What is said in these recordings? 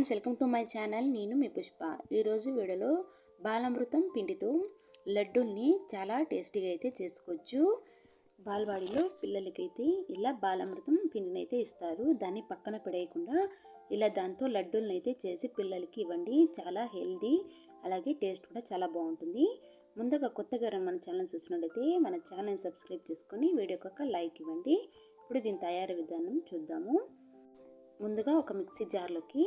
Friends welcome to my channel. నేను మీ పుష్ప. ఈరోజు వీడియోలో బాలామృతం పిండితో లడ్డూల్ని చాలా టేస్టీగా అయితే చేసుకోవచ్చు. బాలవాడిలో పిల్లలకైతే ఇలా బాలామృతం పిండిని అయితే ఇస్తారు. దాన్ని పక్కన పడేయకుండా ఇలా దాంతో లడ్డూలను అయితే చేసి పిల్లలకి ఇవ్వండి. చాలా హెల్దీ అలాగే టేస్ట్ కూడా చాలా బాగుంటుంది. ముందుగా కొత్తగా మన ఛానల్ చూసినట్లయితే మన ఛానల్ని సబ్స్క్రైబ్ చేసుకొని వీడియోకి ఒక లైక్ ఇవ్వండి. ఇప్పుడు దీని తయారీ విధానం చూద్దాము. ముందుగా ఒక మిక్సీ జార్లోకి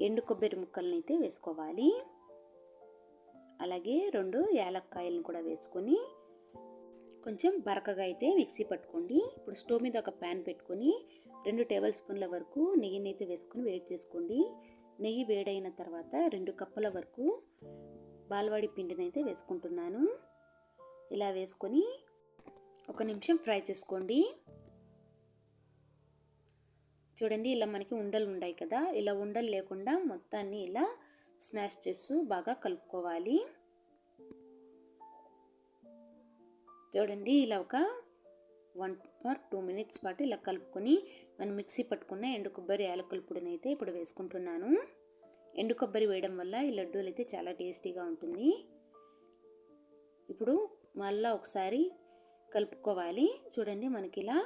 ఎండు కొబ్బరి ముక్కలను అయితే వేసుకోవాలి. అలాగే రెండు యాలక్కాయలను కూడా వేసుకొని కొంచెం బరకగా అయితే మిక్సీ పట్టుకోండి. ఇప్పుడు స్టవ్ మీద ఒక ప్యాన్ పెట్టుకొని రెండు టేబుల్ స్పూన్ల వరకు నెయ్యిని అయితే వేసుకొని వేడి చేసుకోండి. నెయ్యి వేడైన తర్వాత రెండు కప్పుల వరకు బాలవాడి పిండిని అయితే వేసుకుంటున్నాను. ఇలా వేసుకొని ఒక నిమిషం ఫ్రై చేసుకోండి. చూడండి ఇలా మనకి ఉండలు ఉన్నాయి కదా ఇలా ఉండలు లేకుండా మొత్తాన్ని ఇలా స్మాష్ చేస్తూ బాగా కలుపుకోవాలి. చూడండి ఇలా ఒక వన్ ఆర్ టూ మినిట్స్ పాటు ఇలా కలుపుకొని మనం మిక్సీ పట్టుకున్న ఎండు కొబ్బరి యాలకుల పొడిని అయితే ఇప్పుడు వేసుకుంటున్నాను. ఎండు కొబ్బరి వేయడం వల్ల ఈ లడ్డూలు అయితే చాలా టేస్టీగా ఉంటుంది. ఇప్పుడు మళ్ళీ ఒకసారి కలుపుకోవాలి. చూడండి మనకి ఇలా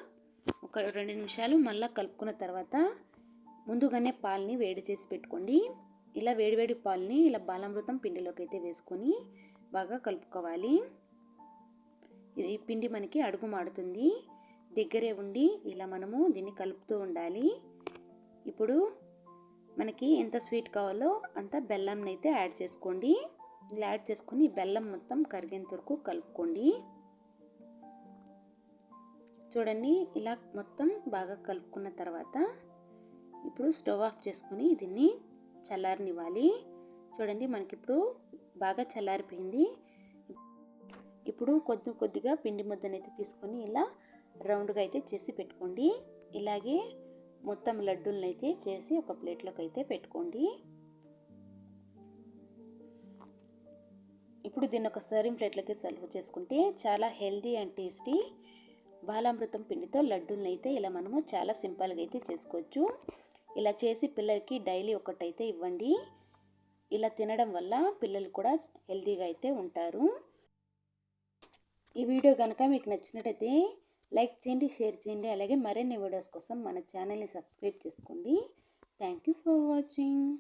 ఒక రెండు నిమిషాలు మళ్ళీ కలుపుకున్న తర్వాత ముందుగానే పాలని వేడి చేసి పెట్టుకోండి. ఇలా వేడివేడి పాలని ఇలా బాలామృతం పిండిలోకి అయితే వేసుకొని బాగా కలుపుకోవాలి. ఇది పిండి మనకి అడుగు మాడుతుంది. దగ్గరే ఉండి ఇలా మనము దీన్ని కలుపుతూ ఉండాలి. ఇప్పుడు మనకి ఎంత స్వీట్ కావాలో అంత బెల్లంని అయితే యాడ్ చేసుకోండి. ఇలా యాడ్ చేసుకొని బెల్లం మొత్తం కరిగేంత వరకు కలుపుకోండి. చూడండి ఇలా మొత్తం బాగా కలుపుకున్న తర్వాత ఇప్పుడు స్టవ్ ఆఫ్ చేసుకొని దీన్ని చల్లారనివ్వాలి. చూడండి మనకి ఇప్పుడు బాగా చల్లారిపోయింది. ఇప్పుడు కొద్ది కొద్దిగా పిండి ముద్దనైతే తీసుకొని ఇలా రౌండ్గా అయితే చేసి పెట్టుకోండి. ఇలాగే మొత్తం లడ్డూలను అయితే చేసి ఒక ప్లేట్లోకి అయితే పెట్టుకోండి. ఇప్పుడు దీన్ని ఒక సర్వింగ్ ప్లేట్లోకి సర్వ్ చేసుకుంటే చాలా హెల్దీ అండ్ టేస్టీ బాలామృతం పిండితో లడ్డూలను అయితే ఇలా మనము చాలా సింపుల్గా అయితే చేసుకోవచ్చు. ఇలా చేసి పిల్లలకి డైలీ ఒకటైతే ఇవ్వండి. ఇలా తినడం వల్ల పిల్లలు కూడా హెల్తీగా అయితే ఉంటారు. ఈ వీడియో కనుక మీకు నచ్చినట్టయితే లైక్ చేయండి షేర్ చేయండి. అలాగే మరిన్ని వీడియోస్ కోసం మన ఛానల్ని సబ్స్క్రైబ్ చేసుకోండి. Thank you for watching.